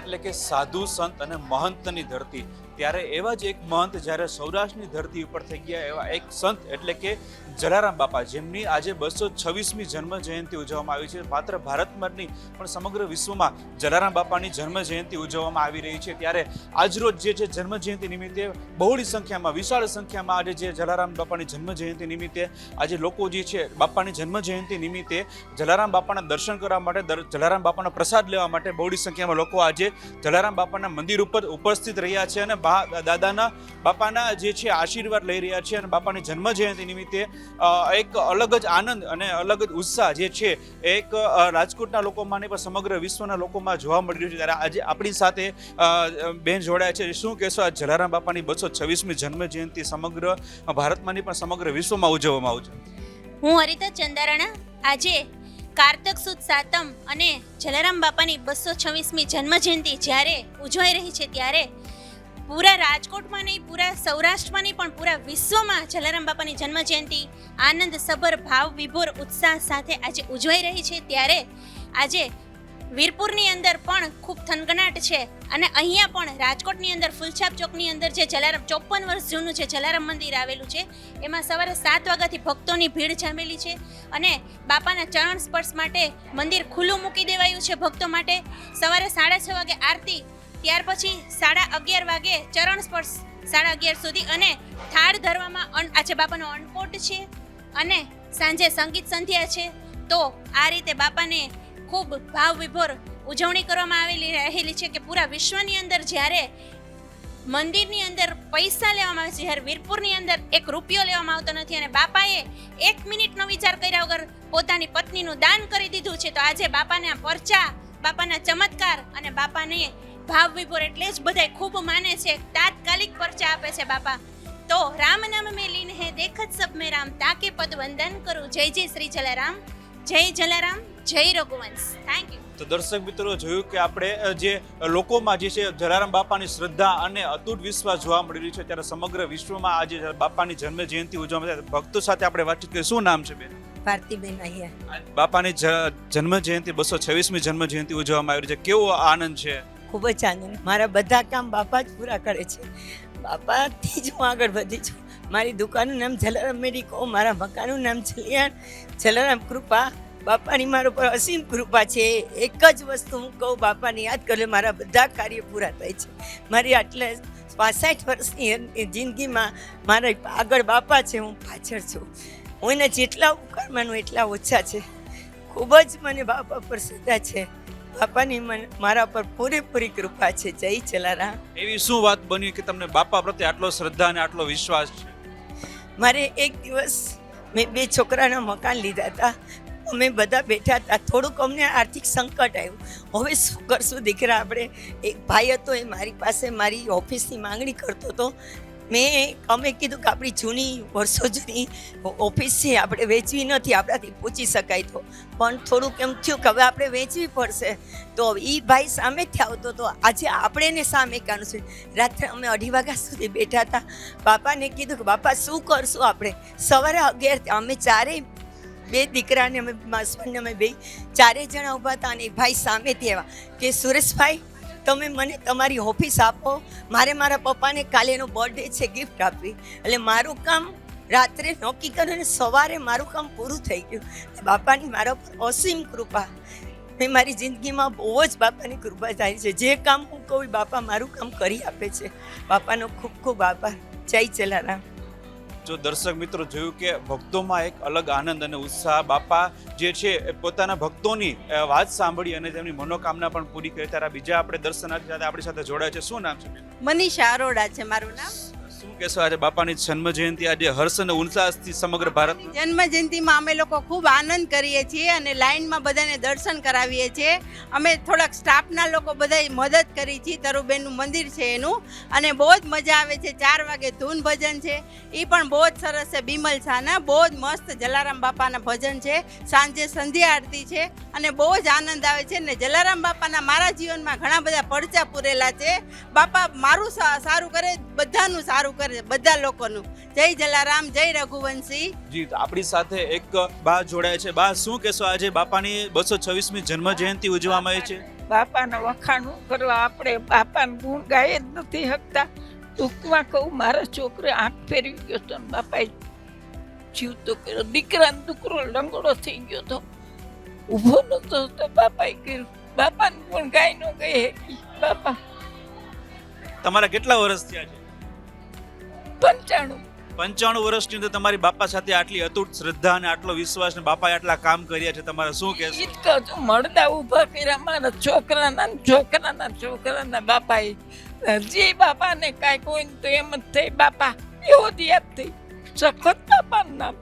એટલે કે સાધુ સંત અને મહંતની ધરતી ત્યારે એવા જ એક મહંત જ્યારે સૌરાષ્ટ્રની ધરતી ઉપર થઈ ગયા એવા એક સંત એટલે કે જલારામ બાપા, જેમની આજે બસો છવ્વીસમી જન્મ જયંતિ ઉજવવામાં આવી છે. માત્ર ભારતમાં નહીં, પણ સમગ્ર વિશ્વમાં જલારામ બાપાની જન્મ જયંતિ ઉજવવામાં આવી રહી છે. ત્યારે આજરોજ જે છે જન્મ જયંતિ નિમિત્તે બહોળી સંખ્યામાં, વિશાળ સંખ્યામાં આજે જે જલારામ બાપાની જન્મ જયંતિ નિમિત્તે આજે લોકો જે છે બાપાની જન્મ જયંતિ નિમિત્તે જલારામ બાપાના દર્શન કરવા માટે જલારામ બાપાનો પ્રસાદ લેવા માટે બહોળી સંખ્યામાં લોકો આજે જલારામ બાપાના મંદિર ઉપર ઉપસ્થિત રહ્યા છે અને બા- દાદાના બાપાના જે છે આશીર્વાદ લઈ રહ્યા છે અને બાપાની જન્મ જયંતિ નિમિત્તે એક અલગ જ આનંદ અને અલગ જ ઉત્સાહ જે છે, એક રાજકોટના લોકોમાં નહીં પણ સમગ્ર વિશ્વના લોકોમાં જોવા મળી રહ્યું છે. ત્યારે આજે આપણી સાથે બેન જોડાયા છે. શું કહેશો આ જલારામ બાપાની બસો છવ્વીસમી જન્મ જયંતિ સમગ્ર ભારતમાં નહીં પણ સમગ્ર વિશ્વમાં ઉજવવામાં આવશે? હું હરિતા ચંદારાણા. આજે કારતક સુદ સાતમ અને જલારામ બાપાની બસો છવ્વીસમી જન્મજયંતિ જ્યારે ઉજવાઈ રહી છે ત્યારે પૂરા રાજકોટમાં નહીં, પૂરા સૌરાષ્ટ્રમાં નહીં, પણ પૂરા વિશ્વમાં જલારામ બાપાની જન્મજયંતિ, આનંદ, સભર, ભાવ, વિભોર, ઉત્સાહ સાથે આજે ઉજવાઈ રહી છે. ત્યારે આજે વીરપુરની અંદર પણ ખૂબ થનગનાટ છે અને અહીંયા પણ રાજકોટની અંદર, ફૂલછાપ ચોકની અંદર જે જલારામ, ચોપન વર્ષ જૂનું છે જલારામ મંદિર આવેલું છે, એમાં સવારે સાત વાગ્યાથી ભક્તોની ભીડ જામેલી છે અને બાપાના ચરણ સ્પર્શ માટે મંદિર ખુલ્લું મૂકી દેવાયું છે ભક્તો માટે. સવારે સાડા છ વાગે આરતી ત્યાર પછી સાડા અગિયાર વાગે ચરણ સ્પર્શ સાડા અગિયાર સુધી અને થાળ ધરવામાં આજે બાપાનો અન્નકોટ છે અને સાંજે સંગીત સંધ્યા છે, તો આ રીતે બાપાને ખૂબ ભાવ વિભોર ઉજવણી કરવામાં આવેલી રહેલી છે કે પૂરા વિશ્વની અંદર જ્યારે મંદિરની અંદર પૈસા લેવામાં આવે છે, જ્યારે વીરપુરની અંદર એક રૂપિયો લેવામાં આવતો નથી અને બાપાએ એક મિનિટનો વિચાર કર્યા વગર પોતાની પત્નીનું દાન કરી દીધું છે, તો આજે બાપાના પરચા, બાપાના ચમત્કાર અને બાપાને ભાવ વિભોર એટલે જ બધાય ખૂબ માને છે તાત્કાલિક પરચા આપે છે બાપા. તો રામ નામ મેં લીન હે દેખત સબ મેં રામ તાકે પદ વંદન કરું. જય જય શ્રી જલારામ જય જલારામ જય રઘુવંશ. થેન્ક યુ તો દર્શક મિત્રો જોયું કે આપણે જે લોકોમાં જે છે જલારામ બાપાની શ્રદ્ધા અને અતૂટ વિશ્વાસ જોવા મળી રહ્યું છે ત્યારે સમગ્ર વિશ્વમાં આજે બાપાની જન્મ જયંતિ ઉજવવામાં આવે છે. ભક્તો સાથે આપણે વાતચીત કરીએ. શું નામ છે બેન? ભારતીબેન અહીંયા બાપાની જન્મ જયંતિ બસો છવ્વીસમી જન્મ જયંતિ ઉજવવામાં આવી રહી છે. કેવો આનંદ છે? ખૂબ જ આનંદ. મારા બધા કામ બાપા જ પૂરા કરે છે. બાપાથી જ હું આગળ વધી છું. મારી દુકાનનું નામ જલારામ મેડિકો, મારા મકાનનું નામ જલિયાણ જલારામ કૃપા. બાપાની મારા પર અસીમ કૃપા છે. એક જ વસ્તુ હું કહું, બાપાને યાદ કરે મારા બધા કાર્ય પૂરા થાય છે. મારી આટલે પાસઠ વર્ષની જિંદગીમાં મારા આગળ બાપા છે, હું પાછળ છું. હું એને જેટલા ઉપકાર માનું એટલા ઓછા છે. ખૂબ જ મને બાપા પર શ્રદ્ધા છે. બાપાની મારા પર પૂરેપૂરી કૃપા છે. જય જલારામ. એવી શું વાત બની કે તમને બાપા પ્રત્યે આટલો શ્રદ્ધા અને આટલો વિશ્વાસ છે? મારે એક દિવસ મેં બે છોકરાના મકાન લીધા હતા. અમે બધા બેઠા હતા. થોડુંક અમને આર્થિક સંકટ આવ્યું. હવે શું કરશું દીકરા? આપણે એક ભાઈ હતો એ મારી પાસે મારી ઓફિસની માંગણી કરતો હતો. મેં અમે કીધું કે આપણી જૂની વર્ષો જૂની ઓફિસ છે, આપણે વેચવી નથી, આપણાથી પૂછી શકાય તો. પણ થોડુંક એમ થયું કે હવે આપણે વેચવી પડશે. તો એ ભાઈ સામેથી આવતો હતો આજે આપણે એને સામે કાનું છે. રાત્રે અમે અઢી વાગ્યા સુધી બેઠા હતા. બાપાને કીધું કે બાપા શું કરશું આપણે? સવારે અગિયાર અમે ચારેય બે દીકરાને, અમે હસબન્ડ અમે બે ચારેય જણા ઊભા હતા અને ભાઈ સામેથી આવ્યા કે, સુરેશભાઈ તમે મને તમારી ઓફિસ આપો. મારે મારા પપ્પાને કાલે એનો બર્થડે છે ગિફ્ટ આપવી. એટલે મારું કામ રાત્રે નક્કી કર્યું અને સવારે મારું કામ પૂરું થઈ ગયું. બાપાની મારા પર અસીમ કૃપા. મેં મારી જિંદગીમાં બહુ જ બાપાની કૃપા થાય છે. જે કામ હું કહું બાપા મારું કામ કરી આપે છે. બાપાનો ખૂબ ખૂબ આભાર. જય જલારામ. જો દર્શક મિત્રો જોયું કે ભક્તોમાં એક અલગ આનંદ અને ઉત્સાહ બાપા જે છે પોતાના ભક્તોની વાત સાંભળી અને તેમની મનોકામના પણ પૂરી કરી. ત્યારે બીજા આપણે દર્શનાર્થી સાથે આપણી સાથે જોડાયા છે. શું નામ છે? મનીષા અરોડા છે મારું નામ. શું કહેશો આજે બાપાની જન્મ જયંતિ, આજે હર્ષ અને ઉલ્લાસથી સમગ્ર ભારત જન્મ જયંતિમાં અમે લોકો ખૂબ આનંદ કરીએ છીએ અને લાઈનમાં બધાને દર્શન કરાવીએ છીએ. અમે થોડાક સ્ટાફના લોકો બધા મદદ કરી છીએ તરુબેનનું મંદિર છે એનું. અને બહુ જ મજા આવે છે, ચાર વાગે ધૂન ભજન છે. એ પણ બહુ જ સરસ છે, બિમલ શાહના. બહુ જ મસ્ત જલારામ બાપાના ભજન છે. સાંજે સંધ્યા આરતી છે અને બહુ જ આનંદ આવે છે. ને જલારામ બાપાના મારા જીવનમાં ઘણા બધા પડચા પૂરેલા છે. બાપા મારું સારું કરે, બધાનું સારું કરે બધા લોકોનું. જય જલારામ જય રઘુવંશી. જી આપણી સાથે એક બા જોડાય છે. બા શું કહેશો આજે બાપાની બસો છવ્વીસમી જન્મ જયંતિ ઉજવવામાં આવી છે? બાપાના વખાણું કરવા આપણે બાપાનું ગુણ ગાય જ નથી શકતા ટૂંકમાં કહું મારા છોકરે આંખ ફેરવી ગયો હતો બાપાએ જીવતો કર્યો. દીકરા દીકરો લંગડો થઈ ગયો હતો. ઊભો નતો તો બાપાએ કર્યું. બાપાને ગુણ ગાય ન ગઈ બાપા. તમારા કેટલા વર્ષ થયા છે? પંચાણું. પંચાણું વર્ષની અંદર તમારી બાપા સાથે આટલી અતૂટ શ્રદ્ધા અને આટલો વિશ્વાસ ને બાપાએ આટલા કામ કર્યા છે તમારે શું કે ઈ જ કહું છું મળદા ઊભા કર્યા મારા છોકરાના ને છોકરાના છોકરાના બાપાએ. જે બાપાને કાંઈ કોઈ તો એમ જ થઈ બાપા એવો જ યાદ થઈ. સખત બાપાનું નામ.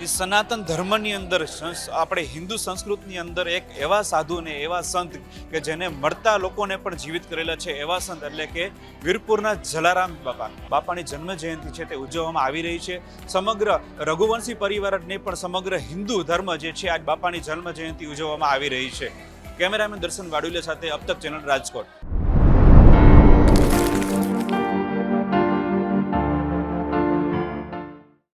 એ સનાતન ધર્મની અંદર આપણે હિન્દુ સંસ્કૃતની અંદર એક એવા સાધુ ને એવા સંત કે જેને મળતા લોકોને પણ જીવિત કરેલા છે. એવા સંત એટલે કે વીરપુરના જલારામ બાપા. બાપાની જન્મ જયંતિ છે તે ઉજવવામાં આવી રહી છે. સમગ્ર રઘુવંશી પરિવાર જ પણ સમગ્ર હિન્દુ ધર્મ જે છે આજ બાપાની જન્મ જયંતિ ઉજવવામાં આવી રહી છે. કેમેરામેન દર્શન વાડુલે સાથે અબતક ચેનલ રાજકોટ.